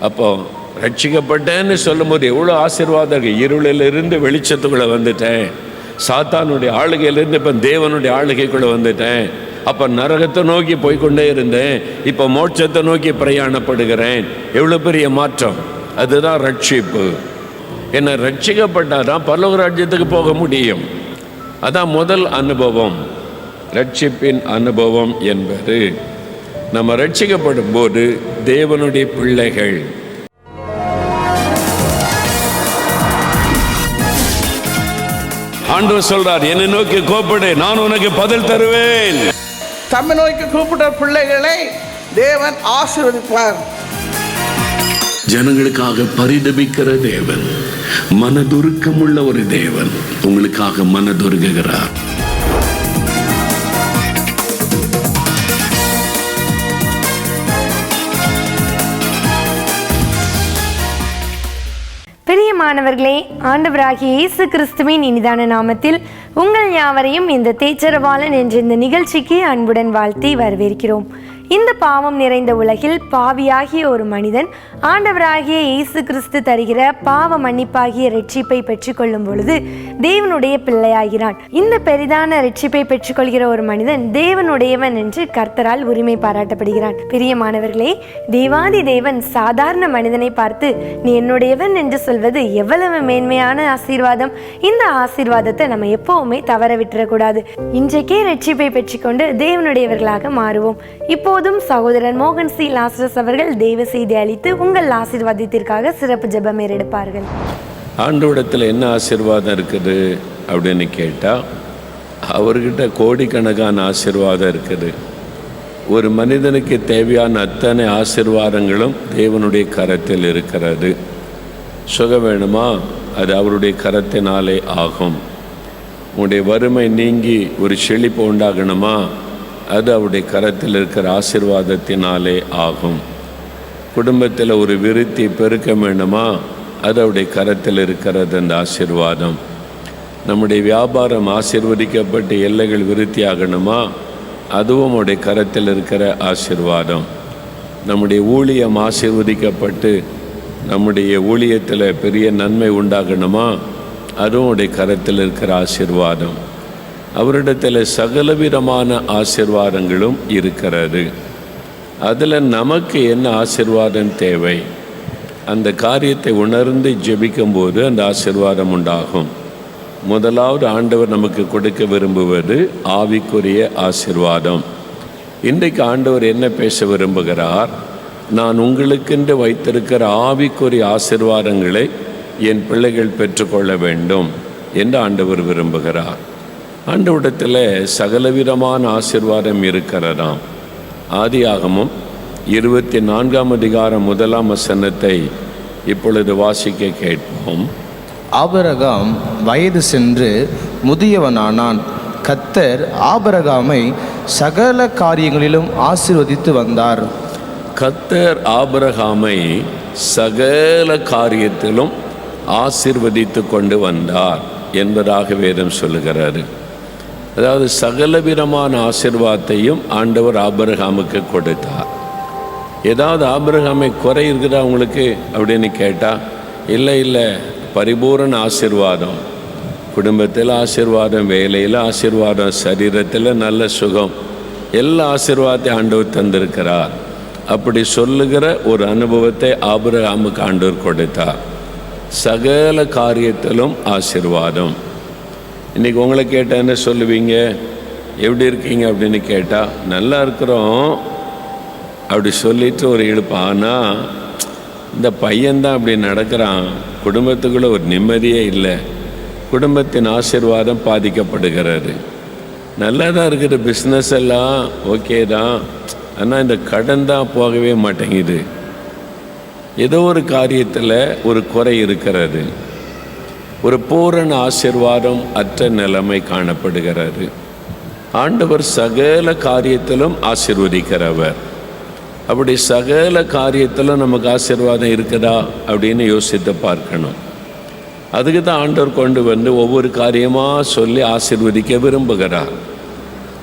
அப்போ ரட்சிக்கப்பட்டேன்னு சொல்லும்போது எவ்வளோ ஆசீர்வாதம் இருளிலிருந்து வெளிச்சத்துக்குள்ளே வந்துட்டேன். சாத்தானுடைய ஆளுகையிலிருந்து இப்போ தேவனுடைய ஆளுகைக்குள்ளே வந்துட்டேன். அப்போ நரகத்தை நோக்கி போய்க்கொண்டே இருந்தேன். இப்போ மோட்சத்தை நோக்கி பிரயாணப்படுகிறேன். எவ்வளோ பெரிய மாற்றம்? அதுதான் ரட்சிப்பு. என்னை ரட்சிக்கப்பட்டால் தான் பல்லவ ராஜ்யத்துக்கு போக முடியும். அதான் முதல் அனுபவம். ரட்சிப்பின் அனுபவம் என்பது. நம்ம ரட்சிக்கப்படும் போது தேவனுடைய பிள்ளைகள். ஆண்டவர் சொல்றார் என்னை நோக்கி கோப்படு நான் உனக்கு பதில் தருவேன். தம்மை நோக்கி கூப்பிட்ட பிள்ளைகளை தேவன் ஆசீர்வதிப்பார். ஜனங்களுக்காக பரிதபிக்கிற தேவன் மனதுருக்கமுள்ள ஒரு தேவன் உங்களுக்காக மனதுருகுகிறார். பிரியமானவர்களே ஆண்டவராகிய இயேசு கிறிஸ்துவின் இனிதான நாமத்தில் உங்கள் யாவரையும் இந்த தேச்சரவாளன் என்ற இந்த நிகழ்ச்சிக்கு அன்புடன் வாழ்த்தி வரவேற்கிறோம். இந்த பாவம் நிறைந்த உலகில் பாவியாகிய ஒரு மனிதன் ஆண்டவராகிய இயேசு கிறிஸ்து தருகிற பாவ மன்னிப்பாகிய ரட்சிப்பை பெற்றுக்கொள்ளும் பொழுது தேவனுடைய பிள்ளையாகிறான். இந்த பெரிதான ரட்சிப்பை பெற்றுக்கொள்கிற ஒரு மனிதன் தேவனுடையவன் என்று கர்த்தரால் உரிமை பாராட்டப்படுகிறான். பிரியமானவர்களே தேவாதி தேவன் சாதாரண மனிதனை பார்த்து நீ என்னுடையவன் என்று சொல்வது எவ்வளவு மேன்மையான ஆசீர்வாதம்? இந்த ஆசீர்வாதத்தை நம்ம எப்பவுமே தவற விட்டுறக்கூடாது. இன்றைக்கே ரட்சிப்பை பெற்றுக்கொண்டு தேவனுடையவர்களாக மாறுவோம். இப்போ இப்போதும் சகோதரன் மோகன் சி. லாஸ்ரஸ் அவர்கள் தெய்வ செய்தி அளித்து உங்கள் ஆசீர்வாதத்திற்காக சிறப்பு ஜெபம் ஏறெடுப்பார்கள். ஆண்டவரிடத்தில் என்ன ஆசிர்வாதம் இருக்குது அப்படின்னு கேட்டால் அவர்கிட்ட கோடிக்கணக்கான ஆசீர்வாதம் இருக்குது. ஒரு மனிதனுக்கு தேவையான அத்தனை ஆசீர்வாதங்களும் தேவனுடைய கரத்தில் இருக்கிறது. சுகம் வேணுமா? அது அவருடைய கரத்தினாலே ஆகும். உங்களுடைய வறுமை நீங்கி ஒரு செழிப்பு உண்டாகணுமா? அது அவருடைய கரத்தில் இருக்கிற ஆசிர்வாதத்தினாலே ஆகும். குடும்பத்தில் ஒரு விருத்தி பெருக்க வேண்டுமா? அது அவருடைய கரத்தில் இருக்கிறது அந்த ஆசீர்வாதம். நம்முடைய வியாபாரம் ஆசீர்வதிக்கப்பட்டு எல்லைகள் விருத்தி ஆகணுமா? அதுவும் அவருடைய கரத்தில் இருக்கிற ஆசீர்வாதம். நம்முடைய ஊழியம் ஆசீர்வதிக்கப்பட்டு நம்முடைய ஊழியத்தில் பெரிய நன்மை உண்டாகணுமா? அதுவும் அவருடைய கரத்தில் இருக்கிற ஆசிர்வாதம். அவரிடத்தில் சகலவிதமான ஆசீர்வாதங்களும் இருக்கிறது. அதில் நமக்கு என்ன ஆசிர்வாதம் தேவை? அந்த காரியத்தை உணர்ந்து ஜெபிக்கும்போது அந்த ஆசிர்வாதம் உண்டாகும். முதலாவது ஆண்டவர் நமக்கு கொடுக்க விரும்புவது ஆவிக்குரிய ஆசிர்வாதம். இன்றைக்கு ஆண்டவர் என்ன பேச விரும்புகிறார்? நான் உங்களுக்கென்று வைத்திருக்கிற ஆவிக்குரிய ஆசீர்வாதங்களை என் பிள்ளைகள் பெற்றுக்கொள்ள வேண்டும் என்று ஆண்டவர் விரும்புகிறார். ஆண்டவரிடத்தில் சகலவிதமான ஆசீர்வாதம் இருக்கிறதாம். ஆதியாகமும் இருபத்தி நான்காம் அதிகாரம் முதலாம் வசனத்தை இப்பொழுது வாசிக்க கேட்போம். ஆபரகாம் வயது சென்று முதியவனானான். கத்தர் ஆபரகாமை சகல காரியங்களிலும் ஆசீர்வதித்து வந்தார். கத்தர் ஆபிரகாமை சகல காரியத்திலும் ஆசீர்வதித்து கொண்டு வந்தார் என்பதாக வேதம் சொல்லுகிறாரு அதாவது சகலவிதமான ஆசிர்வாதத்தையும் ஆண்டவர் ஆபிரகாமுக்கு கொடுத்தார். ஏதாவது ஆபிரகாமை குறை இருக்குதா உங்களுக்கு அப்படின்னு கேட்டால் இல்லை இல்லை பரிபூரண ஆசிர்வாதம். குடும்பத்தில் ஆசீர்வாதம் வேலையில் ஆசிர்வாதம் சரீரத்தில் நல்ல சுகம். எல்லா ஆசிர்வாதத்தையும் ஆண்டவர் தந்திருக்கிறார். அப்படி சொல்லுகிற ஒரு அனுபவத்தை ஆபிரகாமுக்கு ஆண்டவர் கொடுத்தார். சகல காரியத்திலும் ஆசீர்வாதம். இன்றைக்கி உங்களை கேட்டால் என்ன சொல்லுவீங்க. எப்படி இருக்கீங்க அப்படின்னு கேட்டால் நல்லா இருக்கிறோம். அப்படி சொல்லிட்டு ஒரு இழுப்பு. ஆனால் இந்த பையன்தான் அப்படி நடக்கிறான். குடும்பத்துக்குள்ளே ஒரு நிம்மதியே இல்லை. குடும்பத்தின் ஆசீர்வாதம் பாதிக்கப்படுகிறது. நல்லா தான் இருக்கிற பிஸ்னஸ் எல்லாம் ஓகே தான். ஆனால் இந்த கடன் தான் போகவே மாட்டேங்குது. ஏதோ ஒரு காரியத்தில் ஒரு குறை இருக்கிறது. ஒரு பூரண ஆசீர்வாதம் அற்ற நிலைமை காணப்படுகிறது ஆண்டவர் சகல காரியத்திலும் ஆசிர்வதிக்கிறவர். அப்படி சகல காரியத்திலும் நமக்கு ஆசீர்வாதம் இருக்குதா அப்படின்னு யோசித்து பார்க்கணும். அதுக்கு தான் ஆண்டவர் கொண்டு வந்து ஒவ்வொரு காரியமாக சொல்லி ஆசீர்வதிக்க விரும்புகிறார்.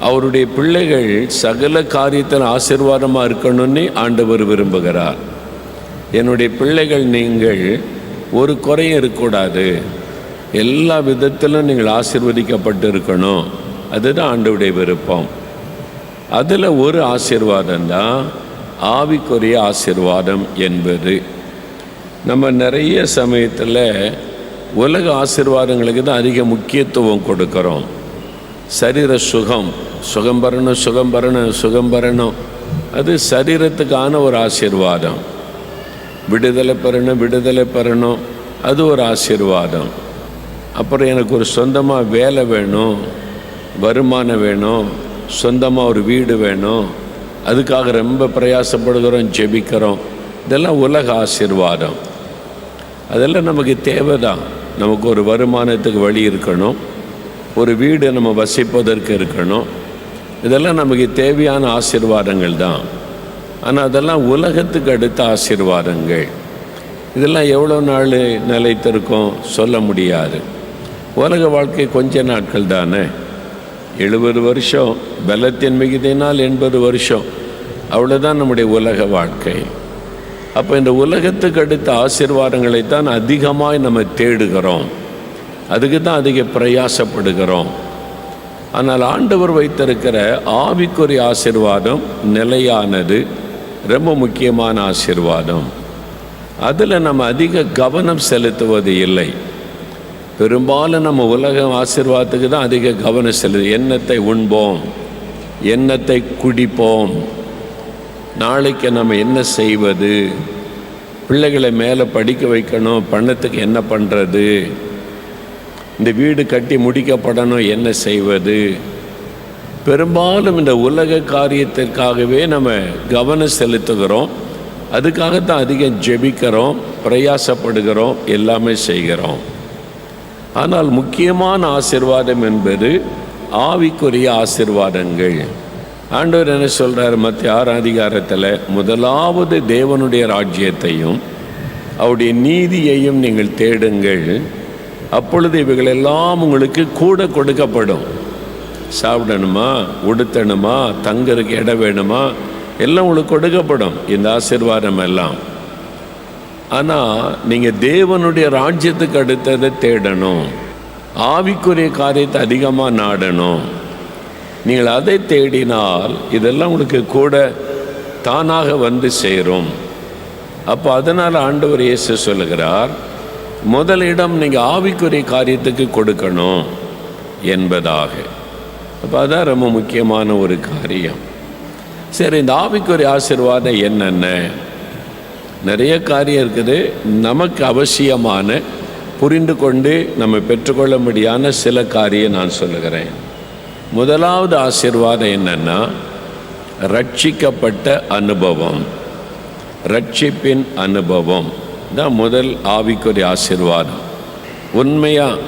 அவருடைய பிள்ளைகள் சகல காரியத்தில் ஆசீர்வாதமாக இருக்கணும்னு ஆண்டவர் விரும்புகிறார். என்னுடைய பிள்ளைகள் நீங்கள் ஒரு குறையும் இருக்கக்கூடாது. எல்லா விதத்திலும் நீங்கள் ஆசிர்வதிக்கப்பட்டு இருக்கணும் அதுதான் ஆண்டவுடைய விருப்பம். அதில் ஒரு ஆசீர்வாதம் தான் ஆவிக்குரிய ஆசீர்வாதம் என்பது. நம்ம நிறைய சமயத்தில் உலக ஆசிர்வாதங்களுக்கு தான் அதிக முக்கியத்துவம் கொடுக்குறோம். சரீர சுகம் சுகம் பரணும் சுகம் பரணும் சுகம் பரணும். அது சரீரத்துக்கான ஒரு ஆசீர்வாதம். விடுதலை பெறணும் விடுதலை பெறணும் அது ஒரு ஆசீர்வாதம். அப்புறம் எனக்கு ஒரு சொந்தமாக வேலை வேணும் வருமானம் வேணும் சொந்தமாக ஒரு வீடு வேணும் அதுக்காக ரொம்ப பிரயாசப்படுகிறோம் ஜெபிக்கிறோம். இதெல்லாம் உலக ஆசீர்வாதம். அதெல்லாம் நமக்கு தேவை தான் நமக்கு ஒரு வருமானத்துக்கு வழி இருக்கணும். ஒரு வீடு நம்ம வசிப்பதற்கு இருக்கணும். இதெல்லாம் நமக்கு தேவையான ஆசிர்வாதங்கள் தான். ஆனால் அதெல்லாம் உலகத்துக்கு அடுத்த ஆசிர்வாதங்கள். இதெல்லாம் எவ்வளோ நாள் நிலைத்திருக்கும் சொல்ல முடியாது. உலக வாழ்க்கை கொஞ்ச நாட்கள் தானே? எழுபது வருஷம் பலத்தின் மிகுதினால் எண்பது வருஷம். அவ்வளோதான் நம்முடைய உலக வாழ்க்கை. அப்போ இந்த உலகத்துக்கு அடுத்த ஆசீர்வாதங்களை தான் அதிகமாக நம்ம தேடுகிறோம். அதுக்கு தான் அதிக பிரயாசப்படுகிறோம். ஆனால் ஆண்டவர் வைத்திருக்கிற ஆவிக்குரிய ஆசீர்வாதம் நிலையானது ரொம்ப முக்கியமான ஆசீர்வாதம். அதில் நம்ம அதிக கவனம் செலுத்துவது இல்லை. பெரும்பாலும் நம்ம உலக ஆசிர்வாதத்துக்கு தான் அதிக கவனம் செலுது எண்ணத்தை உண்போம் எண்ணத்தை குடிப்போம். நாளைக்கு நம்ம என்ன செய்வது? பிள்ளைகளை மேலே படிக்க வைக்கணும் பணத்துக்கு என்ன பண்ணுறது இந்த வீடு கட்டி முடிக்கப்படணும் என்ன செய்வது? பெரும்பாலும் இந்த உலக காரியத்திற்காகவே நம்ம கவனம் செலுத்துகிறோம். அதுக்காகத்தான் அதிகம் ஜெபிக்கிறோம் பிரயாசப்படுகிறோம் எல்லாமே செய்கிறோம். ஆனால் முக்கியமான ஆசிர்வாதம் என்பது ஆவிக்குரிய ஆசிர்வாதங்கள். ஆண்டவர் என்ன சொல்கிறார் மத்திய ஆறாம் அதிகாரத்தில் முதலாவது தேவனுடைய ராஜ்யத்தையும் அவருடைய நீதியையும் நீங்கள் தேடுங்கள். அப்பொழுது இவைகளெல்லாம் உங்களுக்கு கூட கொடுக்கப்படும். சாப்பிடணுமா? உடுத்தணுமா? தங்கறதுக்கு இடம் வேணுமா? எல்லாம் உங்களுக்கு கொடுக்கப்படும். இந்த ஆசிர்வாதம் எல்லாம். ஆனால் நீங்கள் தேவனுடைய ராஜ்யத்துக்கு அடுத்ததை தேடணும். ஆவிக்குரிய காரியத்தை அதிகமாக நாடணும். நீங்கள் அதை தேடினால் இதெல்லாம் உங்களுக்கு கூட தானாக வந்து சேரும். அப்போ அதனால் ஆண்டவர் இயேசு சொல்லுகிறார் முதலிடம் நீங்கள் ஆவிக்குரிய காரியத்துக்கு கொடுக்கணும் என்பதாக. அப்போ அதான் ரொம்ப முக்கியமான ஒரு காரியம். சரி இந்த ஆவிக்குரிய ஆசிர்வாதம் என்னென்ன? நிறைய காரியம் இருக்குது. நமக்கு அவசியமான புரிந்து கொண்டு நம்ம பெற்றுக்கொள்ள முடியான சில காரியம் நான் சொல்லுகிறேன். முதலாவது ஆசீர்வாதம் என்னென்னா ரட்சிக்கப்பட்ட அனுபவம். ரட்சிப்பின் அனுபவம். தான் முதல் ஆவிக்குரிய ஆசிர்வாதம். உண்மையாக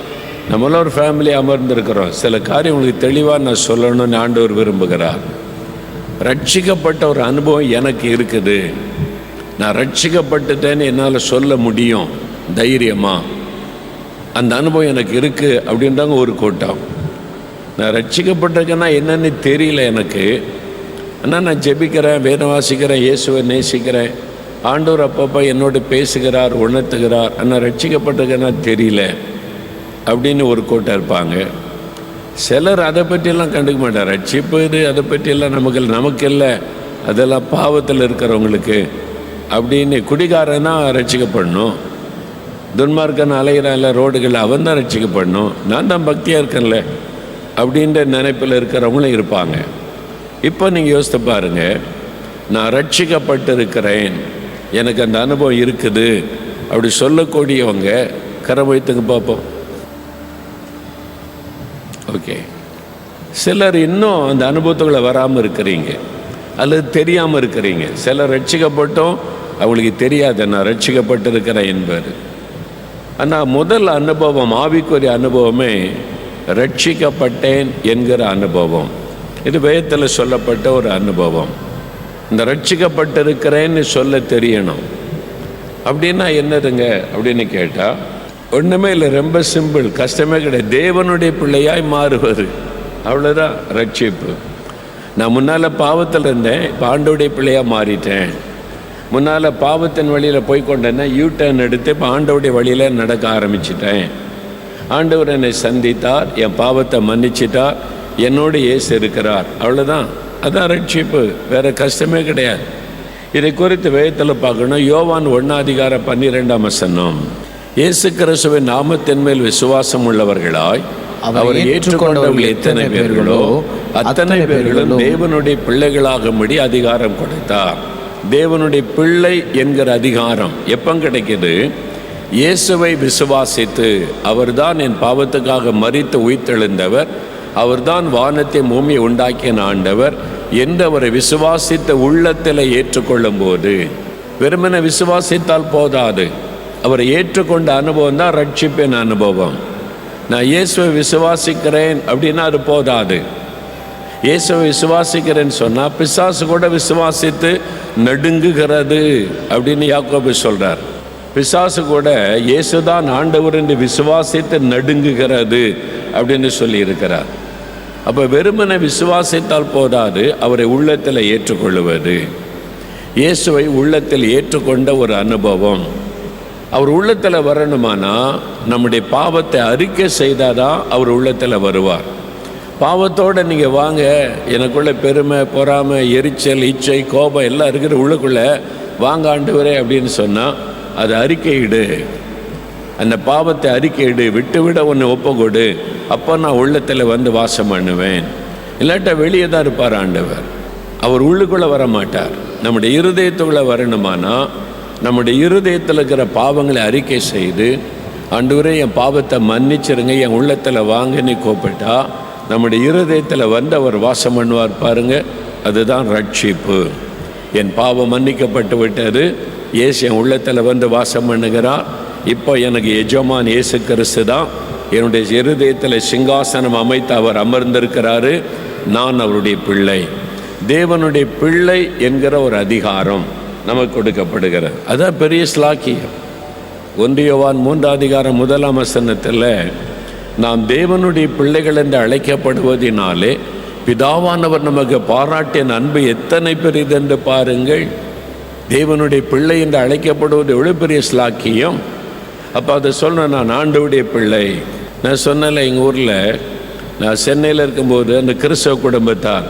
நம்மள ஒரு ஃபேமிலி அமர்ந்திருக்கிறோம். சில காரியம் உங்களுக்கு தெளிவாக நான் சொல்லணும்னு ஆண்டவர் விரும்புகிறார். ரட்சிக்கப்பட்ட ஒரு அனுபவம் எனக்கு இருக்குது. நான் ரட்சிக்கப்பட்டுட்டேன்னு என்னால் சொல்ல முடியும். தைரியமாக அந்த அனுபவம் எனக்கு இருக்குது அப்படின்றாங்க ஒரு கூட்டம். நான் ரட்சிக்கப்பட்டிருக்கேன்னா என்னன்னு தெரியல எனக்கு. ஆனால் நான் ஜெபிக்கிறேன் வேதம் வாசிக்கிறேன் இயேசுவை நேசிக்கிறேன். ஆண்டோர் அப்பப்போ என்னோட பேசுகிறார் உணர்த்துகிறார். ஆனால் ரட்சிக்கப்பட்டிருக்கேன்னா தெரியல அப்படின்னு ஒரு கூட்டம் இருப்பாங்க. சிலர் அதை பற்றியெல்லாம் கண்டுக்க மாட்டார். ரட்சிப்பு அதை பற்றியெல்லாம் நமக்கு நமக்கு இல்லை. அதெல்லாம் பாவத்தில் இருக்கிறவங்களுக்கு. அப்படின்னு குடிகாரனா ரட்சிக்கப்படணும். துன்மார்க்கன் அலைகிறான்ல ரோடுகளில் அவன் தான் ரட்சிக்கப்படணும். நான் தான் பக்தியாக இருக்கேன்ல அப்படின்ற நினைப்பில் இருக்கிறவங்களும் இருப்பாங்க. இப்போ நீங்கள் யோசித்து பாருங்கள் நான் ரட்சிக்கப்பட்டு இருக்கிறேன் எனக்கு அந்த அனுபவம் இருக்குது அப்படி சொல்லக்கூடியவங்க கரம் வைத்துங்க பார்ப்போம். ஓகே. சிலர் இன்னும் அந்த அனுபவத்துக்குள்ள வராமல் இருக்கிறீங்க. அல்லது தெரியாமல் இருக்கிறீங்க. சிலர் ரட்சிக்கப்பட்டோம் அவங்களுக்கு தெரியாது நான் ரட்சிக்கப்பட்டிருக்கிறேன் என்பார் ஆனால் முதல் அனுபவம் ஆவிக்குரிய அனுபவமே ரட்சிக்கப்பட்டேன் என்கிற அனுபவம். இது வேதத்தில் சொல்லப்பட்ட ஒரு அனுபவம். இந்த ரட்சிக்கப்பட்டிருக்கிறேன்னு சொல்ல தெரியணும். அப்படின்னா என்னதுங்க? அப்படின்னு கேட்டால் ஒன்றுமே இல்லை ரொம்ப சிம்பிள் கஷ்டமே கிடையாது. தேவனுடைய பிள்ளையாய் மாறுவது. அவ்வளோதான் ரட்சிப்பு. நான் முன்னால் பாவத்தில் இருந்தேன் இப்போ ஆண்டோடைய பிள்ளையாக மாறிட்டேன். முன்னால் பாவத்தின் வழியில் போய் கொண்டேன்னா யூ டர்ன் எடுத்து இப்போ ஆண்டோடைய வழியில் நடக்க ஆரம்பிச்சிட்டேன். ஆண்டவர் என்னை சந்தித்தார் என் பாவத்தை மன்னிச்சிட்டார் என்னோடு இயேசு இருக்கிறார். அவ்வளோதான் அதான் ரட்சிப்பு. வேறு கஷ்டமே கிடையாது. இதை குறித்து வேதத்தில் பார்க்கணும். யோவான் ஒன்னாதிகார பன்னிரெண்டாம் வசனம். இயேசு கிறிஸ்துவின் நாமத்தின் மேல் விசுவாசம் உள்ளவர்களாய் அவரை ஏற்றுக்கொண்டவர்கள் எத்தனை பேர்களோ அத்தனை பேர்களும் தேவனுடைய பிள்ளைகளாகும்படி அதிகாரம் கொடுத்தார். தேவனுடைய பிள்ளை என்கிற அதிகாரம் எப்போ கிடைக்குது? இயேசுவை விசுவாசித்து அவர்தான் என் பாவத்துக்காக மறித்து உயிர்த்தெழுந்தவர் அவர்தான் வானத்தை பூமியை உண்டாக்கின ஆண்டவர் என்று அவரை விசுவாசித்த உள்ளத்தில் ஏற்றுக்கொள்ளும் போது வெறுமனை விசுவாசித்தால் போதாது. அவரை ஏற்றுக்கொண்ட அனுபவம் தான் ரட்சிப்பின் அனுபவம். நான் இயேசுவை விசுவாசிக்கிறேன் அப்படின்னா அது போதாது. இயேசுவை விசுவாசிக்கிறேன்னு சொன்னால் பிசாசு கூட விசுவாசித்து நடுங்குகிறது அப்படின்னு யாக்கோபு சொல்கிறார் பிசாசு கூட இயேசுதான் ஆண்டவர் என்று விசுவாசித்து நடுங்குகிறது அப்படின்னு சொல்லியிருக்கிறார். அப்போ வெறுமனை விசுவாசித்தால் போதாது அவரை உள்ளத்தில் ஏற்றுக்கொள்வது இயேசுவை உள்ளத்தில் ஏற்றுக்கொண்ட ஒரு அனுபவம். அவர் உள்ளத்தில் வரணுமானா நம்முடைய பாவத்தை அறிக்கை செய்தாதான் அவர் உள்ளத்தில் வருவார். பாவத்தோடு நீங்கள் வாங்க எனக்குள்ளே பெருமை பொறாமை எரிச்சல் இச்சை கோபம் எல்லாம் இருக்கிற உள்ளுக்குள்ளே வாங்க ஆண்டவரே அப்படின்னு சொன்னால் அது அறிக்கையிடு. அந்த பாவத்தை அறிக்கையிடு விட்டு விட ஒன்று ஒப்புக்கொடு. அப்போ நான் உள்ளத்தில் வந்து வாசம் பண்ணுவேன். இல்லாட்டா வெளியே தான் இருப்பார் ஆண்டவர். அவர் உள்ளுக்குள்ளே வர மாட்டார் நம்முடைய இருதயத்துக்குள்ளே வரணுமானா நம்முடைய இருதயத்தில் இருக்கிற பாவங்களை அறிக்கை செய்து ஆண்டவரே என் பாவத்தை மன்னிச்சிருங்க என் உள்ளத்தில் வாங்கன்னு கூப்பிட்டா நம்முடைய இருதயத்தில் வந்து அவர் வாசம் பண்ணுவார் பாருங்க. அதுதான் ரட்சிப்பு. என் பாவம் மன்னிக்கப்பட்டு விட்டது. இயேசு என் உள்ளத்தில் வந்து வாசம் பண்ணுகிறார். இப்போ எனக்கு எஜமான் இயேசு கிறிஸ்து தான். என்னுடைய இருதயத்தில் சிங்காசனம் அமைத்து அவர் அமர்ந்திருக்கிறாரு. நான் அவருடைய பிள்ளை. தேவனுடைய பிள்ளை என்கிற ஒரு அதிகாரம். நமக்கு கொடுக்கப்படுகிறது அதான் பெரிய ஸ்லாக்கியம். ஒன்றியவான் மூன்றாம் அதிகாரம் முதலாம் வசனத்தில் நாம் தேவனுடைய பிள்ளைகள் என்று அழைக்கப்படுவதினாலே பிதாவானவர் நமக்கு பாராட்டிய அன்பு எத்தனை பெரியதென்று பாருங்கள். தேவனுடைய பிள்ளை என்று அழைக்கப்படுவது எவ்வளோ பெரிய ஸ்லாக்கியம். அப்போ அதை சொல்கிறேன் நான் ஆண்டவுடைய பிள்ளை. நான் சொன்னல எங்கள் ஊரில் நான் சென்னையில் இருக்கும்போது அந்த கிறிஸ்தவ குடும்பத்தார்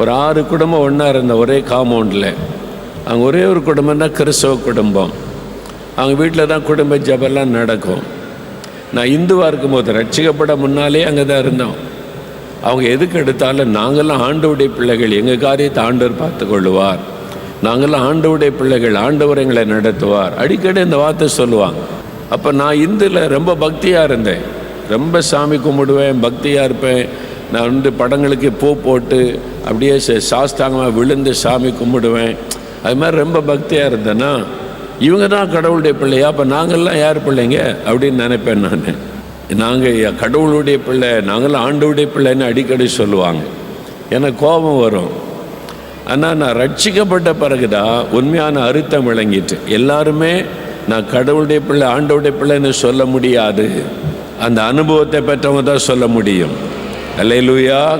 ஒரு ஆறு குடும்பம் ஒன்றா இருந்த ஒரே காம்பவுண்டில் அங்கே ஒரே ஒரு குடும்பம் தான் கிறிஸ்தவ குடும்பம். அவங்க வீட்டில் தான் குடும்ப ஜபெல்லாம் நடக்கும். நான் இந்துவாக இருக்கும்போது ரட்சிக்கப்பட முன்னாலே அங்கே தான் இருந்தோம். அவங்க எதுக்கு எடுத்தாலும் நாங்கள்லாம் ஆண்டவுடைய பிள்ளைகள் எங்கள் காரியத்தை ஆண்டவர் பார்த்து கொள்ளுவார் நாங்கள்லாம் ஆண்டவுடைய பிள்ளைகள் ஆண்டவர் எங்களை நடத்துவார். அடிக்கடி இந்த வார்த்தை சொல்லுவாங்க. அப்போ நான் இந்துல ரொம்ப பக்தியாக இருந்தேன். ரொம்ப சாமி கும்பிடுவேன் பக்தியாக இருப்பேன். நான் வந்து படங்களுக்கு பூ போட்டு அப்படியே ச- சாஸ்தாங்கமாக விழுந்து சாமி கும்பிடுவேன். அது மாதிரி ரொம்ப பக்தியாக இருந்தேன்னா இவங்க தான் கடவுளுடைய பிள்ளையா? அப்போ நாங்கள்லாம் யார் பிள்ளைங்க? அப்படின்னு நினைப்பேன் நான். நாங்கள் கடவுளுடைய பிள்ளை நாங்களாம் ஆண்டவுடைய பிள்ளைன்னு அடிக்கடி சொல்லுவாங்க. எனக்கு கோபம் வரும். ஆனால் நான் ரட்சிக்கப்பட்ட பிறகுதான் உண்மையான அர்த்தம் விளங்கிட்டு எல்லாருமே நான் கடவுளுடைய பிள்ளை ஆண்டவுடைய பிள்ளைன்னு சொல்ல முடியாது. அந்த அனுபவத்தை பெற்றவங்க தான் சொல்ல முடியும். அல்லேலூயா.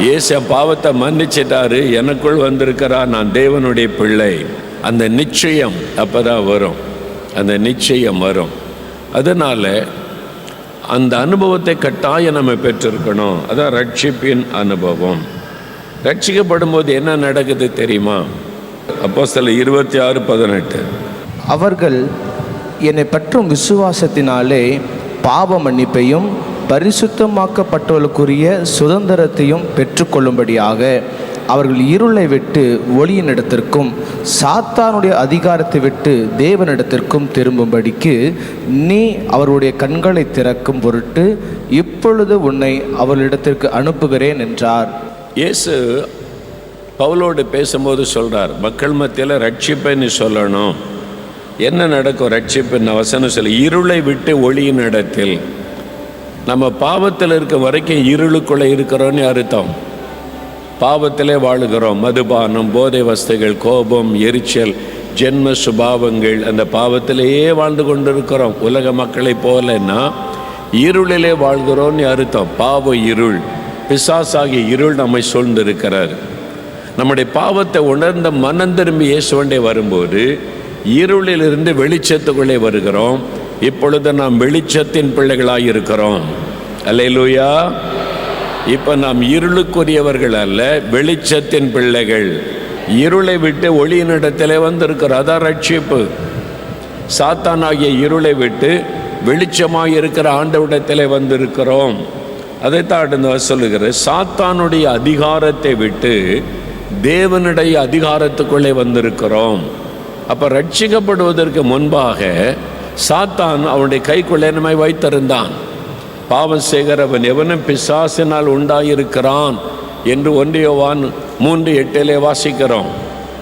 இயேசு பாவத்தை மன்னிச்சிட்டாரு எனக்குள் வந்திருக்கிறார் நான் தேவனுடைய பிள்ளை. அந்த நிச்சயம் அப்போ தான் வரும். அந்த நிச்சயம் வரும். அதனால் அந்த அனுபவத்தை கட்டாயம் நம்ம பெற்றிருக்கணும். அதான் ரட்சிப்பின் அனுபவம். ரட்சிக்கப்படும் போது என்ன நடக்குது தெரியுமா? அப்போ சில இருபத்தி ஆறு பதினெட்டு. அவர்கள் என்னை பற்றும் விசுவாசத்தினாலே பாவ மன்னிப்பையும் பரிசுத்தமாக்கப்பட்டவர்களுக்குரிய சுதந்திரத்தையும் பெற்றுக்கொள்ளும்படியாக அவர்கள் இருளை விட்டு ஒளியினிடத்திற்கும் சாத்தானுடைய அதிகாரத்தை விட்டு தேவனிடத்திற்கும் திரும்பும்படிக்கு நீ அவருடைய கண்களை திறக்கும் பொருட்டு இப்பொழுது உன்னை அவர்களிடத்திற்கு அனுப்புகிறேன் என்றார். இயேசு பவுலோடு பேசும்போது சொல்கிறார் மக்கள் மத்தியில் ரட்சிப்பை நீ சொல்லணும். என்ன நடக்கும்? ரட்சிப்புன்னு வசனம் சொல்ல இருளை விட்டு ஒளியின் இடத்தில். நம்ம பாவத்தில் இருக்க வரைக்கும் இருளுக்குள்ளே இருக்கிறோன்னு அர்த்தம்? பாவத்திலே வாழுகிறோம். மதுபானம் போதை வஸ்துகள் கோபம் எரிச்சல் ஜென்ம சுபாவங்கள் அந்த பாவத்திலேயே வாழ்ந்து கொண்டிருக்கிறோம். உலக மக்களைப் போலன்னா இருளிலே வாழ்கிறோம்னு அர்த்தம்? பாவ இருள். பிசாசாகிய இருள் நம்மை சூழ்ந்திருக்கிறார். நம்முடைய பாவத்தை உணர்ந்த மனம் திரும்பி இயேசுவண்டே வரும்போது இருளிலிருந்து வெளிச்சத்துக்குள்ளே வருகிறோம். இப்பொழுது நாம் வெளிச்சத்தின் பிள்ளைகளாக இருக்கிறோம் அல்லையிலூயா இப்போ நாம் இருளுக்குரியவர்கள் அல்ல வெளிச்சத்தின் பிள்ளைகள். இருளை விட்டு ஒளியினிடத்திலே வந்திருக்கிறோம் அதான் ரட்சிப்பு. சாத்தானாகிய இருளை விட்டு வெளிச்சமாக இருக்கிற ஆண்டவிடத்தில் வந்திருக்கிறோம். அதைத்தான் அடுத்த சொல்லுகிற சாத்தானுடைய அதிகாரத்தை விட்டு தேவனுடைய அதிகாரத்துக்குள்ளே வந்திருக்கிறோம். அப்போ ரட்சிக்கப்படுவதற்கு முன்பாக சாத்தான் அவனுடைய கைக்குள்ளேனமாய் வைத்திருந்தான். பாவம் செய்கிறவன் எவனும் பிசாசினால் உண்டாயிருக்கிறான் என்று ஒன்றியவான் மூன்று எட்டிலே வாசிக்கிறோம்.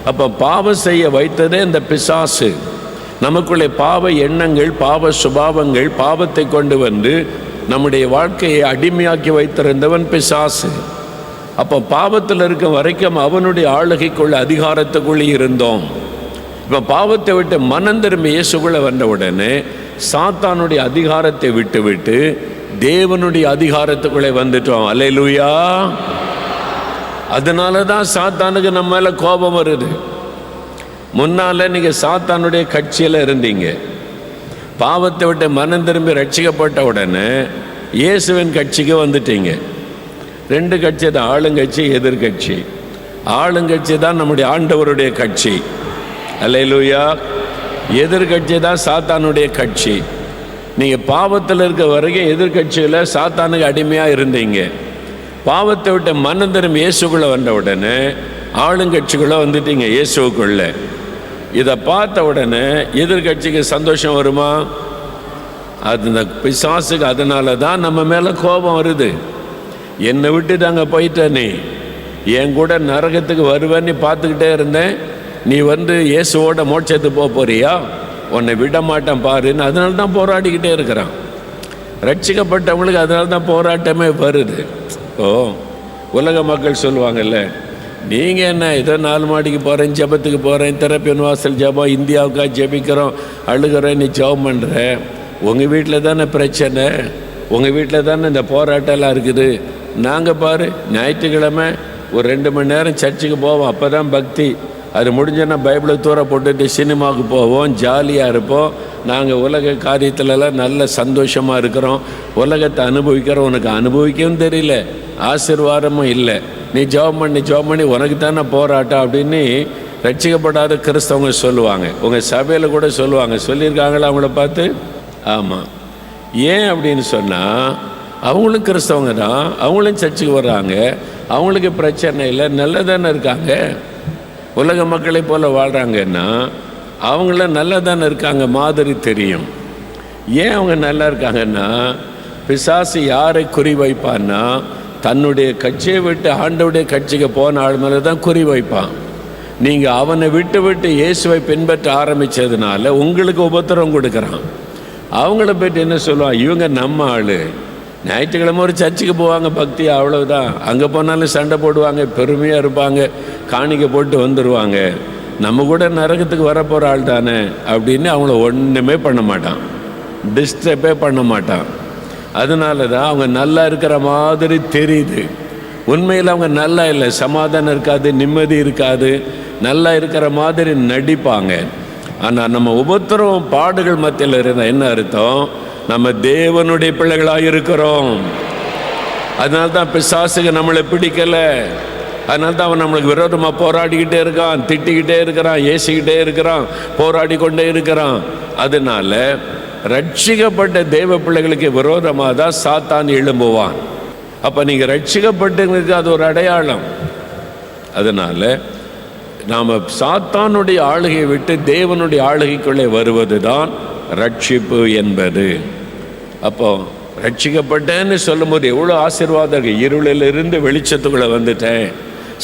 அப்போ பாவம் செய்ய வைத்ததே இந்த பிசாசு. நமக்குள்ளே பாவ எண்ணங்கள் பாவ சுபாவங்கள் பாவத்தை கொண்டு வந்து நம்முடைய வாழ்க்கையை அடிமையாக்கி வைத்திருந்தவன் பிசாசு. அப்போ பாவத்தில் இருக்க வரைக்கும் அவனுடைய ஆளுகைக்குள்ள அதிகாரத்துக்குள்ளே இருந்தோம். இப்போ பாவத்தை விட்டு மனம் திரும்பி இயேசுக்குள்ள வந்த உடனே சாத்தானுடைய அதிகாரத்தை விட்டு விட்டு தேவனுடைய அதிகாரத்துக்குள்ளே வந்துட்டோம். அல்லேலூயா அதனால தான் சாத்தானுக்கு நம்ம மேலே கோபம் வருது. முன்னால் நீங்கள் சாத்தானுடைய கட்சியில் இருந்தீங்க. பாவத்தை விட்டு மனம் திரும்பி ரட்சிக்கப்பட்ட உடனே இயேசுவின் கட்சிக்கு வந்துட்டீங்க. ரெண்டு கட்சி தான் ஆளுங்கட்சி எதிர்கட்சி. ஆளுங்கட்சி தான் நம்முடைய ஆண்டவருடைய கட்சி. அலையலூயா எதிர்கட்சி தான் சாத்தானுடைய கட்சி. நீங்கள் பாவத்தில் இருக்க வரைக்கும் எதிர்கட்சியில் சாத்தானுக்கு அடிமையாக இருந்தீங்க. பாவத்தை விட்டு மனம் திரும்பி இயேசுக்குள்ளே வந்த உடனே ஆளுங்கட்சிக்குள்ளே வந்துட்டீங்க இயேசுக்குள்ளே. இதை பார்த்த உடனே எதிர்கட்சிக்கு சந்தோஷம் வருமா? அது இந்த பிசாசுக்கு அதனால தான் நம்ம மேலே கோபம் வருது. என்னை விட்டு அங்கே போயிட்டேனே நீ. என் கூட நரகத்துக்கு வருவேன்னு பார்த்துக்கிட்டே இருந்தேன். நீ வந்து இயேசுவோட மோட்சத்து போக போறியா? உன்னை விட மாட்டேன் பாருன்னு அதனால தான் போராடிக்கிட்டே இருக்கிறான். ரட்சிக்கப்பட்டவங்களுக்கு அதனால தான் போராட்டமே வருது. ஓ உலக மக்கள் சொல்லுவாங்கல்ல நீங்கள் என்ன ஏதோ நாலு மாடிக்கு போகிறேன் ஜெபத்துக்கு போகிறேன் திறப்பின் வாசல் ஜெபம் இந்தியாவுக்காக ஜெபிக்கிறோம் அழுகிறேன் நீ ஜெபம் பண்ணுற உங்கள் வீட்டில் தானே பிரச்சனை? உங்கள் வீட்டில் தானே இந்த போராட்டம்லாம் இருக்குது? நாங்கள் பாரு ஞாயிற்றுக்கிழமை ஒரு ரெண்டு மணி நேரம் சர்ச்சுக்கு போவோம். அப்போ தான் பக்தி. அது முடிஞ்சோன்னா பைபிளை தூர போட்டுட்டு சினிமாவுக்கு போவோம் ஜாலியாக இருப்போம். நாங்கள் உலக காரியத்துலலாம் நல்ல சந்தோஷமாக இருக்கிறோம். உலகத்தை அனுபவிக்கிறோம். உனக்கு அனுபவிக்கவும் தெரியல ஆசீர்வாதமும் இல்லை. நீ ஜெபம் பண்ணி ஜெபம் பண்ணி உனக்கு தானே போராட்டம் அப்படின்னு ரட்சிக்கப்படாத கிறிஸ்தவங்க சொல்லுவாங்க. உங்கள் சபையில் கூட சொல்லுவாங்க. சொல்லியிருக்காங்களா அவங்கள பார்த்து? ஆமாம் ஏன் அப்படின்னு சொன்னால் அவங்களும் கிறிஸ்தவங்க தான். அவங்களும் சர்ச்சுக்கு வர்றாங்க. அவங்களுக்கு பிரச்சனை இல்லை. நல்லதானே இருக்காங்க. உலக மக்களை போல் வாழ்கிறாங்கன்னா அவங்கள நல்லா தானே இருக்காங்க மாதிரி தெரியும். ஏன் அவங்க நல்லா இருக்காங்கன்னா பிசாசு யாரை குறி வைப்பான்னா தன்னுடைய கட்சியை விட்டு ஆண்டவுடைய கட்சிக்கு போன ஆள் மேலே தான் குறி வைப்பான். நீங்கள் அவனை விட்டு விட்டு இயேசுவை பின்பற்ற ஆரம்பித்ததுனால உங்களுக்கு உபத்திரம் கொடுக்குறான். அவங்கள பற்றி என்ன சொல்லுவான்? இவங்க நம்ம ஆள். ஞாயிற்றுக்கிழமை ஒரு சர்ச்சுக்கு போவாங்க பக்தி அவ்வளவுதான். அங்கே போனாலும் சண்டை போடுவாங்க பெருமையாக இருப்பாங்க காணிக்கை போட்டு வந்துடுவாங்க நம்ம கூட நரகத்துக்கு வரப்போகிற ஆள் தானே அப்படின்னு அவங்கள ஒன்றுமே பண்ண மாட்டான். டிஸ்டர்பே பண்ண மாட்டான். அதனால தான் அவங்க நல்லா இருக்கிற மாதிரி தெரியுது. உண்மையில் அவங்க நல்லா இல்லை. சமாதானம் இருக்காது நிம்மதி இருக்காது. நல்லா இருக்கிற மாதிரி நடிப்பாங்க. ஆனால் நம்ம உபத்திரவம் பாடுகள் மத்தியில் இருந்தால் என்ன அர்த்தம்? நம்ம தேவனுடைய பிள்ளைகளாக இருக்கிறோம் அதனால தான் பிசாசுக்கு நம்மளை பிடிக்கல. அதனால தான் அவன் நம்மளுக்கு விரோதமாக போராடிக்கிட்டே இருக்கான் திட்டிக்கிட்டே இருக்கிறான் ஏசிக்கிட்டே இருக்கிறான் போராடி கொண்டே இருக்கிறான். அதனால ரட்சிக்கப்பட்ட தேவ பிள்ளைகளுக்கு விரோதமாக தான் சாத்தான் எழும்புவான். அப்போ நீங்கள் ரட்சிக்கப்பட்டுங்கிறது அது ஒரு அடையாளம். அதனால் நாம் சாத்தானுடைய ஆளுகையை விட்டு தேவனுடைய ஆளுகைக்குள்ளே வருவது தான் ரட்சிப்பு என்பது. அப்போ ரட்சிக்கப்பட்டேன்னு சொல்லும்போது எவ்வளோ ஆசீர்வாதம் இருளிலிருந்து வெளிச்சத்துக்குள்ளே வந்துட்டேன்.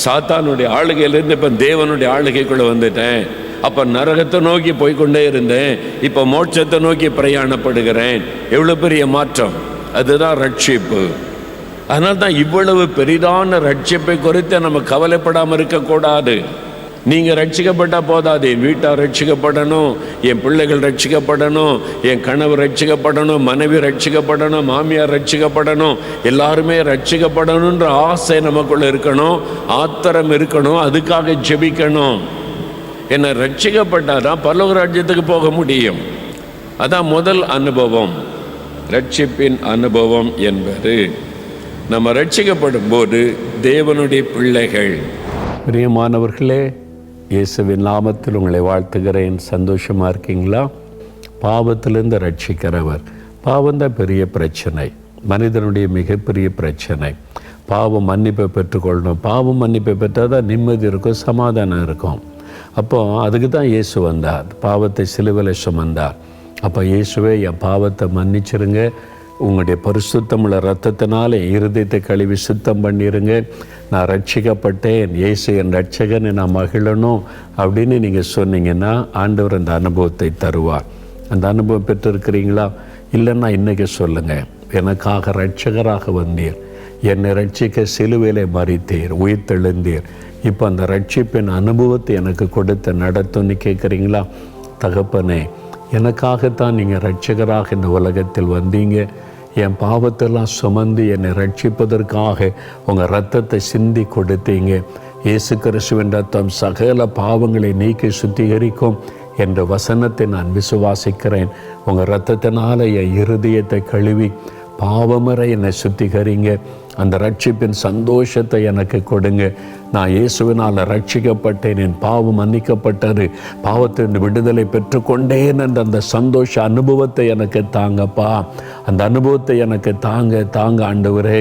சாத்தானுடைய ஆளுகையிலிருந்து இப்போ தேவனுடைய ஆளுகைக்குள்ளே வந்துட்டேன். அப்போ நரகத்தை நோக்கி போய்க்கொண்டே இருந்தேன். இப்போ மோட்சத்தை நோக்கி பிரயாணப்படுகிறேன். எவ்வளோ பெரிய மாற்றம்? அதுதான் ரட்சிப்பு. அதனால தான் இவ்வளவு பெரிதான ரட்சிப்பை குறித்து நம்ம கவலைப்படாமல் இருக்கக்கூடாது. நீங்கள் ரட்சிக்கப்பட்டால் போதாது. என் வீட்டார் ரட்சிக்கப்படணும். என் பிள்ளைகள் ரட்சிக்கப்படணும். என் கணவர் ரட்சிக்கப்படணும். மனைவி ரட்சிக்கப்படணும். மாமியார் ரட்சிக்கப்படணும். எல்லாருமே ரட்சிக்கப்படணுன்ற ஆசை நமக்குள்ளே இருக்கணும். ஆத்திரம் இருக்கணும். அதுக்காக ஜெபிக்கணும். என்னை ரட்சிக்கப்பட்டால் தான் பல்லவ ராஜ்யத்துக்கு போக முடியும். அதான் முதல் அனுபவம். ரட்சிப்பின் அனுபவம் என்பது. நம்ம ரட்சிக்கப்படும் போது தேவனுடைய பிள்ளைகள். பிரியமானவர்களே இயேசுவின் நாமத்தில் உங்களை வாழ்த்துகிறேன். சந்தோஷமாக இருக்கீங்களா? பாவத்திலிருந்து ரட்சிக்கிறவர். பாவம் தான் பெரிய பிரச்சனை. மனிதனுடைய மிகப்பெரிய பிரச்சனை. பாவம் மன்னிப்பை பெற்றுக்கொள்ளணும். பாவம் மன்னிப்பை பெற்றால் தான் நிம்மதி இருக்கும் சமாதானம் இருக்கும். அப்போ அதுக்கு தான் இயேசு வந்தார். பாவத்தை சிலுவலை சுமந்தார். அப்போ இயேசுவே என் பாவத்தை மன்னிச்சிருங்க. உங்களுடைய பரிசுத்தமுள்ள ரத்தத்தினாலே என் இருதயத்தை கழுவி சுத்தம் பண்ணிருங்க. நான் ரட்சிக்கப்பட்டேன் இயேசு என் ரட்சகனை நான் மகிழணும் அப்படின்னு நீங்கள் சொன்னீங்கன்னா ஆண்டவர் அந்த அனுபவத்தை தருவார். அந்த அனுபவம் பெற்றிருக்கிறீங்களா? இல்லைன்னா இன்றைக்கி சொல்லுங்கள் எனக்காக ரட்சகராக வந்தீர். என்னை ரட்சிக்க சிலுவையிலே மறித்தீர். உயிர்த்தெழுந்தீர். இப்போ அந்த ரட்சிப்பின் அனுபவத்தை எனக்கு கொடுத்த நடத்தும்னு கேட்குறீங்களா தகப்பனே எனக்காகத்தான் நீங்கள் ரட்சகராக இந்த உலகத்தில் வந்தீங்க. என் பாவத்தெல்லாம் சுமந்து என்னை ரட்சிப்பதற்காக உங்கள் ரத்தத்தை சிந்தி கொடுத்தீங்க. இயேசு கிறிஸ்துவின் ரத்தம் சகல பாவங்களை நீக்கி சுத்திகரிக்கும் என்ற வசனத்தை நான் விசுவாசிக்கிறேன். உங்கள் ரத்தத்தினால என் இருதயத்தை கழுவி பாவமறை என்னை சுத்திகரிங்க. அந்த ரட்சிப்பின் சந்தோஷத்தை எனக்கு கொடுங்க. நான் இயேசுவினால் ரட்சிக்கப்பட்டேன் என் பாவம் மன்னிக்கப்பட்டது பாவத்தின் விடுதலை பெற்றுக்கொண்டேன் என்ற அந்த சந்தோஷ அனுபவத்தை எனக்கு தாங்கப்பா. அந்த அனுபவத்தை எனக்கு தாங்க தாங்க ஆண்டவரே.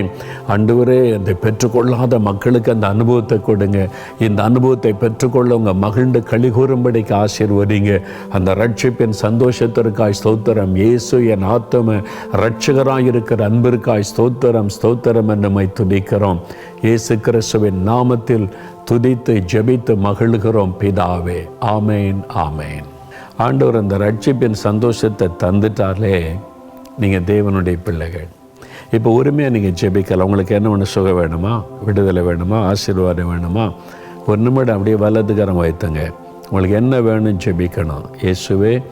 ஆண்டவரே அதை பெற்றுக்கொள்ளாத மக்களுக்கு அந்த அனுபவத்தை கொடுங்க. இந்த அனுபவத்தை பெற்றுக்கொள்ள உங்கள் மகிழ்ந்து கழிகூறும்படிக்கு ஆசீர்வதிங்க. அந்த ரட்சிப்பின் சந்தோஷத்திற்காய் ஸ்தோத்திரம். இயேசு என் ஆத்தம ரட்சகராக இருக்கிற அன்பிற்காய் ஸ்தோத்திரம் ஸ்தோத்திரம் என்னமை துதிக்கிறோம். இயேசு கிறிஸ்துவின் நாமத்தில் துதித்து ஜெபித்து மகிழ்கிறோம் பிதாவே. ஆமேன் ஆமேன். ஆண்டவர் அந்த ரட்சிப்பின் சந்தோஷத்தை தந்துட்டாலே நீங்கள் தேவனுடைய பிள்ளைகள். இப்போ உரிமையாக நீங்கள் ஜெபிக்கலாம் உங்களுக்கு என்ன ஒன்று சுகம் வேணுமா? விடுதலை வேணுமா? ஆசீர்வாதம் வேணுமா? ஒரு நிமிடம் அப்படியே வலதுகரம் வைத்துங்க. உங்களுக்கு என்ன வேணும் ஜெபிக்கணும்? இயேசுவே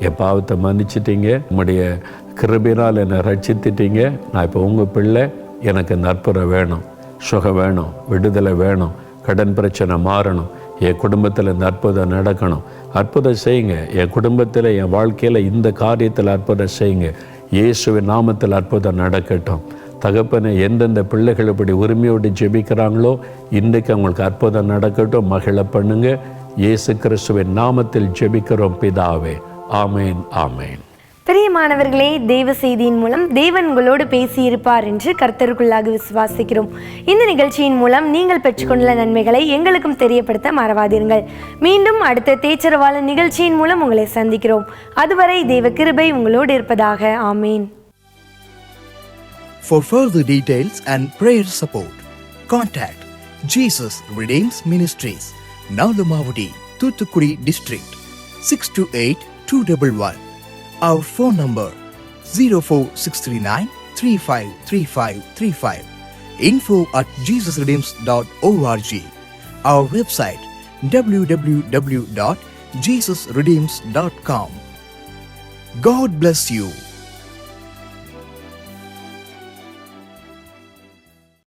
என் பாவத்தை மன்னிச்சிட்டீங்க. உங்களுடைய கிருபினால் என்னை ரட்சித்திட்டீங்க. நான் இப்போ உங்கள் பிள்ளை. எனக்கு நற்புற வேணும். சுகம் வேணும் விடுதலை வேணும் கடன் பிரச்சனை மாறணும் என் குடும்பத்தில் இந்த அற்புதம் நடக்கணும். அற்புதம் செய்யுங்க. என் குடும்பத்தில் என் வாழ்க்கையில் இந்த காரியத்தில் அற்புதம் செய்யுங்க. இயேசுவின் நாமத்தில் அற்புதம் நடக்கட்டும். தகப்பனை எந்தெந்த பிள்ளைகள் இப்படி உரிமையோடு ஜெபிக்கிறாங்களோ இன்றைக்கு அவங்களுக்கு அற்புதம் நடக்கட்டும். மகிழ பண்ணுங்க. இயேசு கிறிஸ்துவின் நாமத்தில் ஜெபிக்கிறோம் பிதாவே. ஆமேன் ஆமேன். பிரியமானவர்களே தேவ செய்தியின் மூலம் தேவன் உங்களோடு பேசியிருப்பார் என்று கர்த்தருக்குள்ளாக விசுவாசிக்கிறோம். இந்த நிகழ்ச்சியின் மூலம் நீங்கள் பெற்றுக்கொண்டுள்ள நன்மைகளை எங்களுக்கும் தெரியப்படுத்த மறவாதீர்கள். மீண்டும் அடுத்த தேச்சரவாள நிகழ்ச்சியின் மூலம் உங்களை சந்திக்கிறோம். அதுவரை தேவ கிருபை உங்களோடு இருப்பதாக. ஆமீன். For further details and prayer support, contact Jesus Redeems Ministries, Nalumavudi, Thuthukudi District, 628-211. Our phone number 04639 353535. Info at jesusredeems.org. Our website www.jesusredeems.com. God bless you.